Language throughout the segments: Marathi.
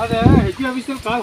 ಅದೇ ಹೆಚ್ಚು ಅಭಿಷೇಕ ಕಾಳು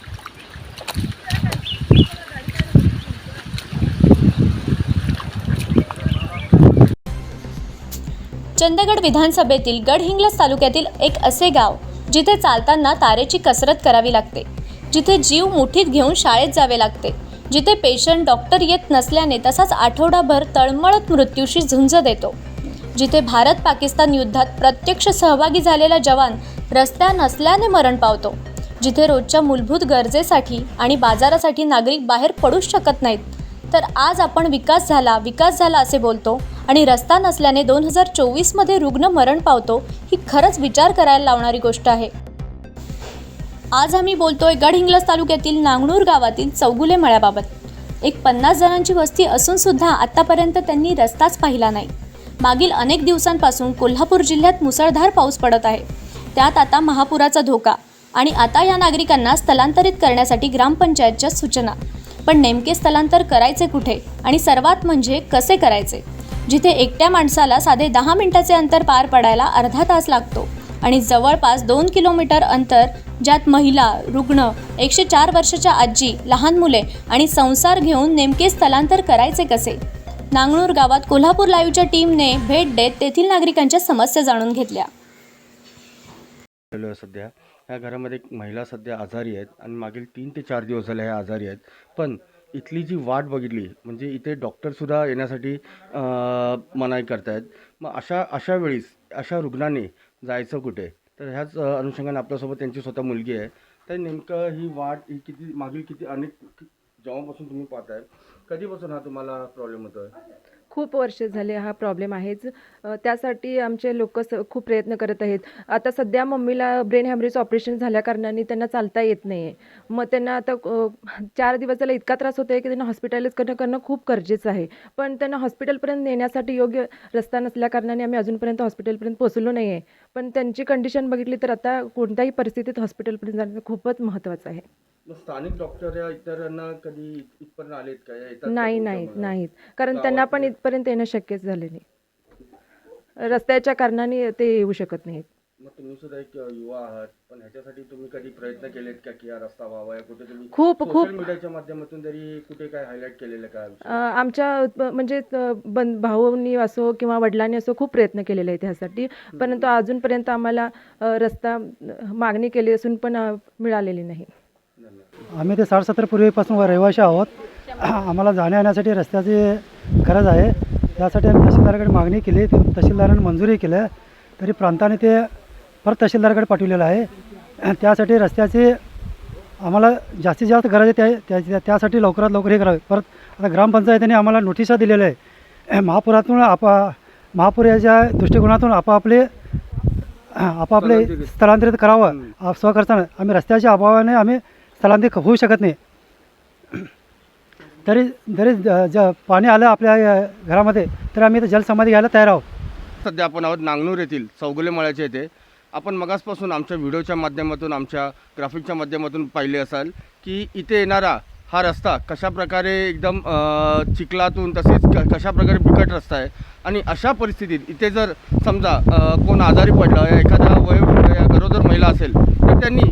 चंदगड विधानसभेतील गडहिंग्लज तालुक्यातील एक असे गाव जिथे चालताना तारेची कसरत करावी लागते जिथे जीव मुठीत घेऊन शाळेत जावे लागते जिथे पेशंट डॉक्टर येत नसल्याने तसाच आठवडाभर तळमळत मृत्यूशी झुंज देतो जिथे भारत पाकिस्तान युद्धात प्रत्यक्ष सहभागी झालेला जवान रस्त्या नसल्याने मरण पावतो जिथे रोजच्या मूलभूत गरजेसाठी आणि बाजारासाठी नागरिक बाहेर पडूच शकत नाहीत. तर आज आपण विकास झाला विकास झाला असे बोलतो आणि रस्ता नसल्याने दोन हजार चोवीसमध्ये रुग्ण मरण पावतो ही खरंच विचार करायला लावणारी गोष्ट आहे. आज आम्ही बोलतोय गडहिंग्लज तालुक्यातील नांगणूर गावातील चौगुले मळ्याबाबत. एक पन्नास जणांची वस्ती असून सुद्धा आतापर्यंत त्यांनी रस्ताच पाहिला नाही. मागील अनेक दिवसांपासून कोल्हापूर जिल्ह्यात मुसळधार पाऊस पडत आहे. त्यात आता महापुराचा धोका आणि आता या नागरिकांना स्थलांतरित करण्यासाठी ग्रामपंचायतच्या सूचना. पण नेमके स्थलांतर करायचे कुठे आणि सर्वात म्हणजे कसे करायचे? जिथे एकट्या माणसाला साधे दहा मिनिटाचे अंतर पार पडायला अर्धा तास लागतो आणि जवळपास दोन किलोमीटर अंतर ज्यात महिला रुग्ण एकशे चार वर्षाच्या आजी लहान मुले आणि संसार घेऊन नेमके स्थलांतर करायचे कसे? नांगणूर गावात कोल्हापूर लाईव्हच्या टीमने भेट देत तेथील नागरिकांच्या समस्या जाणून घेतल्या. सध्या ह्या घरामध्ये महिला सध्या आजारी आहेत आणि मागील तीन ते चार दिवस झाले ह्या आजारी आहेत. पण इथली जी वाट बघितली म्हणजे इथे डॉक्टरसुद्धा येण्यासाठी मनाई मनाई करतायत. मग अशा अशा वेळीस अशा रुग्णाने जायचं कुठे? तर ह्याच अनुषंगाने आपल्यासोबत त्यांची स्वतः मुलगी आहे. तर नेमकं ही वाट ही किती मागील किती अनेक जेव्हापासून तुम्ही पाहताय. कधीपासून हा तुम्हाला प्रॉब्लेम होतो आहे खूप वर्ष झाले हा प्रॉब्लेम आहेच. त्यासाठी आमचे लोक स खूप प्रयत्न करत आहेत. आता सध्या मम्मीला ब्रेन हॅमरेज ऑपरेशन झाल्याकारणाने त्यांना चालता येत नाही आहे मग त्यांना आता चार दिवस झाला इतका त्रास होतो आहे की त्यांना हॉस्पिटलाइज करणं करणं खूप गरजेचं आहे. पण त्यांना हॉस्पिटलपर्यंत नेण्यासाठी योग्य रस्ता नसल्याकारणाने आम्ही अजूनपर्यंत हॉस्पिटलपर्यंत पोचलो नाही आहे पण त्यांची कंडिशन बघितली तर आता कोणत्याही परिस्थितीत हॉस्पिटलपर्यंत जाणं खूपच महत्त्वाचं आहे. मग स्थानिक डॉक्टर या इतरांना कधी इथपर्यंत आलेत का? या येतात का नाही तुमच्या नाहीत भागात? नाहीत. कारण त्यांना पण इथपर्यंत येणं शक्यच झाले नाही. रस्त्याच्या कारणाने ते येऊ शकत नाहीत. मग तुम्ही सुद्धा एक युवा आहात पण ह्याच्यासाठी तुम्ही कधी प्रयत्न केलेत का की हा रस्ता व्हावा? या कुठे तुम्ही खूप सोशल खूप. मीडियाच्या माध्यमातून जरी कुठे काय हायलाईट केलेलं का अ, आमच्या ब- म्हणजे अ, बन भाऊंनी असो किंवा वडिलांनी असो खूप प्रयत्न केलेले आहेत ह्यासाठी. परंतु अजूनपर्यंत आम्हाला अ, रस्ता अ, मागणी केली असून पण अ, मिळालेली नाही. आम्ही ते साठ सत्तर पूर्वीपासून रहिवाशी आहोत. आम्हाला जाण्या येण्यासाठी रस्त्याची गरज आहे. त्यासाठी आम्ही तहसीलदाराकडे मागणी केली. ते तहसीलदाराने मंजुरी केलं. तरी प्रांताने ते परत तहसीलदाराकडे पाठवलेलं आहे. त्यासाठी रस्त्याची आम्हाला जास्तीत जास्त गरज आहे. त्या- त्या त्या- त्यासाठी लवकरात लवकर हे करावे. परत आता ग्रामपंचायतीने आम्हाला नोटिसा दिलेल्या आहे महापुरातून आपा महापूर याच्या दृष्टिकोनातून आपापले आपापले स्थलांतरित. करावं. आप- स्वखर्चानं. आम्ही रस्त्याच्या अभावाने आम्ही स्थलांतरित होऊ शकत नाही. तरी जरी ज- पाणी आलं आपल्या घरामध्ये तर आम्ही इथं जलसमाधी घ्यायला तयार आहोत. सध्या आपण आहोत नांगनूर येथील चौगुले मळ्याच्या येथे आपण मगासपासून आमच्या व्हिडिओच्या माध्यमातून आमच्या ग्राफिकच्या माध्यमातून पाहिले असाल की इथे येणारा हा रस्ता कशा प्रकारे एकदम चिखलातून तसेच क कशाप्रकारे बिकट रस्ता आहे. आणि अशा परिस्थितीत इथे जर समजा कोण आजारी पडलं या एखादा वयोवृद्ध या गरोदर महिला असेल तर त्यांनी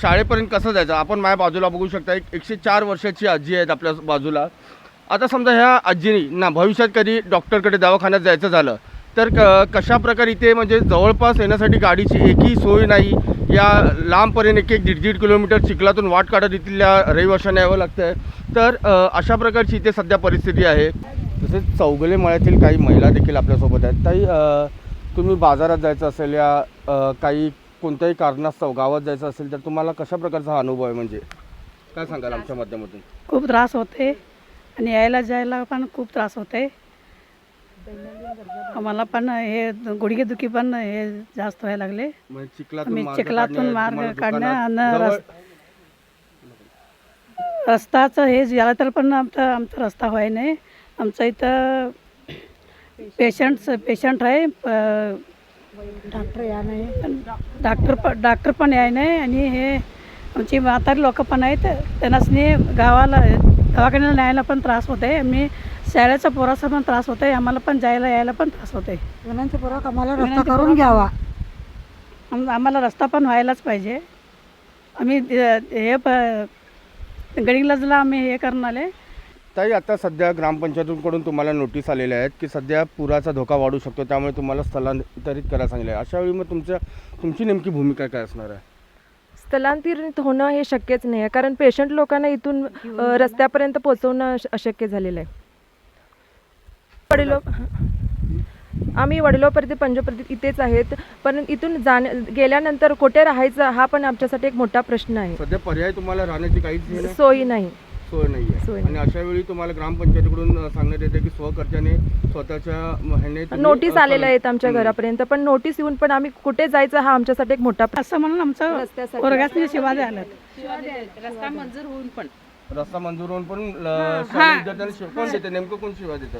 शाळेपर्यंत कसं जायचं? आपण माझ्या बाजूला बघू शकता एक एकशे चार वर्षाची आजी आहेत आपल्या बाजूला. आता समजा ह्या आजीनी ना भविष्यात कधी डॉक्टरकडे दवाखान्यात जायचं झालं तर क कशा प्रकारे इथे म्हणजे जवळपास येण्यासाठी गाडीची एकही सोय नाही या लांबपर्यंत एक एक दीड दीड किलोमीटर चिखलातून वाट काढत इथल्या रहिवाशांना यावं लागतं आहे तर अशा प्रकारची इथे सध्या परिस्थिती आहे. तसेच चौगले मळ्यातील काही महिला देखील आपल्यासोबत आहेत. काही तुम्ही बाजारात जायचं असेल या काही कोणत्याही कारणास्तव गावात जायचं असेल तर तुम्हाला कशा प्रकारचा हा अनुभव आहे म्हणजे? काय सांगाल आमच्या माध्यमातून? खूप त्रास होते आणि यायला जायला पण खूप त्रास होते. आम्हाला पण हे गुडघेदुखी पण हे जास्त व्हायला लागले. म्हणजे चिखलातून आम्ही मार्ग चिखलातून काढणे, मार्ग तुम्हाला काढणं दुकानात आणि जवळ- रस- रस्ताचं हे झालं तर पण आमचा आमचा रस्ता व्हाय नाही. आमचं इथं पेशंट्स पेशंट आहे डॉक्टर या नाही डॉक्टर पण डॉक्टर पण याय नाही आणि हे आमची म्हातारी लोक पण आहेत. त्यांनाच गावाला दवाखान्याला न्यायला पण त्रास होते आम्ही शाळेचा पोराचा पण त्रास होते आम्हाला पण जायला यायला पण त्रास होते विनंतीपूर्वक आम्हाला रस्ता करून घ्यावा. आम- आम्हाला रस्ता पण व्हायलाच पाहिजे. आम्ही हे प गडिंग्लजला आम्ही हे करून आले. ताई आता सध्या ग्रामपंचायतीकडून तुम्हाला नोटीस आलेल्या आहेत की सध्या पुराचा धोका वाढू शकतो त्यामुळे तुम्हाला स्थलांतरित करायला सांगितलं. आहे अशा वेळी मग तुमच्या तुमची नेमकी भूमिका काय असणार आहे? स्थलांतरित होणं हे शक्यच नाही आहे कारण पेशंट लोकांना इथून अ, रस्त्यापर्यंत पोहोचवणं अश- अशक्य झालेलं आहे. वडिलो आम्ही वडिलोपर्यंत पंजोपर्यंत इथेच आहेत पण इथून जाण गेल्यानंतर कुठे राहायचं हा पण आमच्यासाठी एक मोठा प्रश्न आहे. सध्या पर्याय तुम्हाला राहण्याची काहीच हे नाही सोयी नाही. सोय नाही सोय आहे नाही. आणि अशा वेळी तुम्हाला ग्रामपंचायतीकडून सांगण्यात येते की स्वखर्चाने स्वतःच्या ह्याने तुम्ही, नोटीस अ, आलेल्या आहेत आमच्या हम्म. घरापर्यंत पण नोटीस येऊन पण आम्ही कुठे जायचं हा आमच्यासाठी एक मोठा प्रश्न असं म्हणून आमचं रस्त्यासाठी. शिवा द्यायला रस्ता मंजूर होऊन पण ल- शालेय विद्यार्थ्यांना शिव- कोण देते. नेमकं कोण शिवा देतं?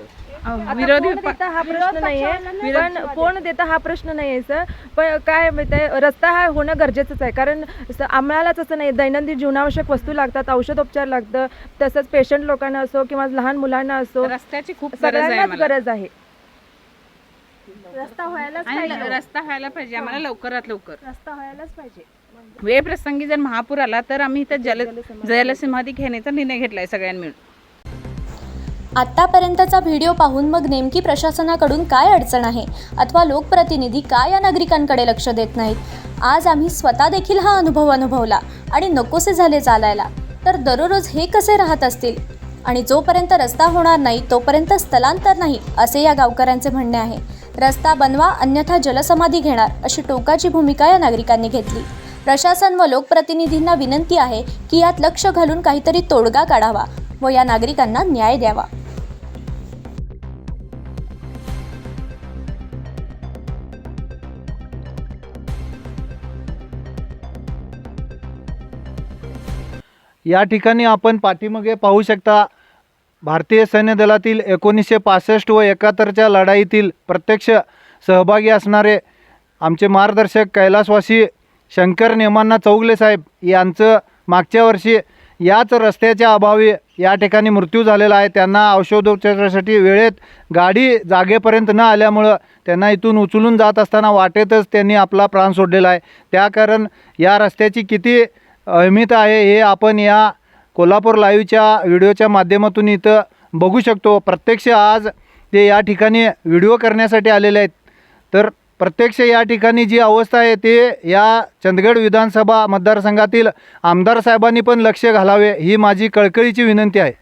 विरोधी देता? हा प्रश्न नाहीये. पण कोण देता. हा प्रश्न नाहीये सर. पण काय माहितीये रस्ता हा होणं गरजेचंच आहे. कारण स- आम्हालाच असं नाही दैनंदिन जीवनावश्यक वस्तू लागतात औषधोपचार लागतं तसंच पेशंट लोकांना असो किंवा लहान मुलांना असो रस्त्याची खूप गरज आहे सगळ्यांनाच. गरज आहे. रस्ता व्हायलाच आणि पाहिजे. रस्ता व्हायला पाहिजे. आम्हाला लवकरात लवकर. रस्ता व्हायलाच पाहिजे. म्हणजे वेळ प्रसंगी जर महापूर आला तर आम्ही इथं जल जलसमाधी घेण्याचा निर्णय घेतलाय सगळ्यांनी मिळून. आत्तापर्यंतचा व्हिडिओ पाहून मग नेमकी प्रशासनाकडून काय अडचण आहे अथवा लोकप्रतिनिधी का या नागरिकांकडे लक्ष देत नाहीत? आज आम्ही स्वतः देखील हा अनुभव अनुभवला आणि नकोसे झाले चालायला. तर दररोज हे कसे राहत असतील? आणि जोपर्यंत रस्ता होणार नाही तोपर्यंत स्थलांतर नाही असे या गावकऱ्यांचे म्हणणे आहे. रस्ता बनवा अन्यथा जलसमाधी घेणार अशी टोकाची भूमिका या नागरिकांनी घेतली. प्रशासन व लोकप्रतिनिधींना विनंती आहे की यात लक्ष घालून काहीतरी तोडगा काढावा व या नागरिकांना न्याय द्यावा. या ठिकाणी आपण पाठीमागे पाहू शकता भारतीय सैन्य दलातील एकोणीसशे पासष्ट व एकाहत्तरच्या लढाईतील प्रत्यक्ष सहभागी असणारे आमचे मार्गदर्शक कैलासवासी शंकर नेमांना चौगले साहेब यांचं मागच्या वर्षी याच रस्त्याच्या अभावी या ठिकाणी मृत्यू झालेला आहे. त्यांना औषधोपचारासाठी वेळेत गाडी जागेपर्यंत न आल्यामुळं त्यांना इथून उचलून जात असताना वाटेतच त्यांनी आपला प्राण सोडलेला आहे. त्या कारण या रस्त्याची किती अहमियत आहे हे आपण या कोल्हापूर लाईव्हच्या व्हिडिओच्या माध्यमातून इथं बघू शकतो. प्रत्यक्ष आज ते या ठिकाणी व्हिडिओ करण्यासाठी आलेले आहेत. तर प्रत्यक्ष या ठिकाणी जी अवस्था आहे ते या चंदगड विधानसभा मतदारसंघातील आमदार साहेबांनी पण लक्ष घालावे ही माझी कळकळीची विनंती आहे.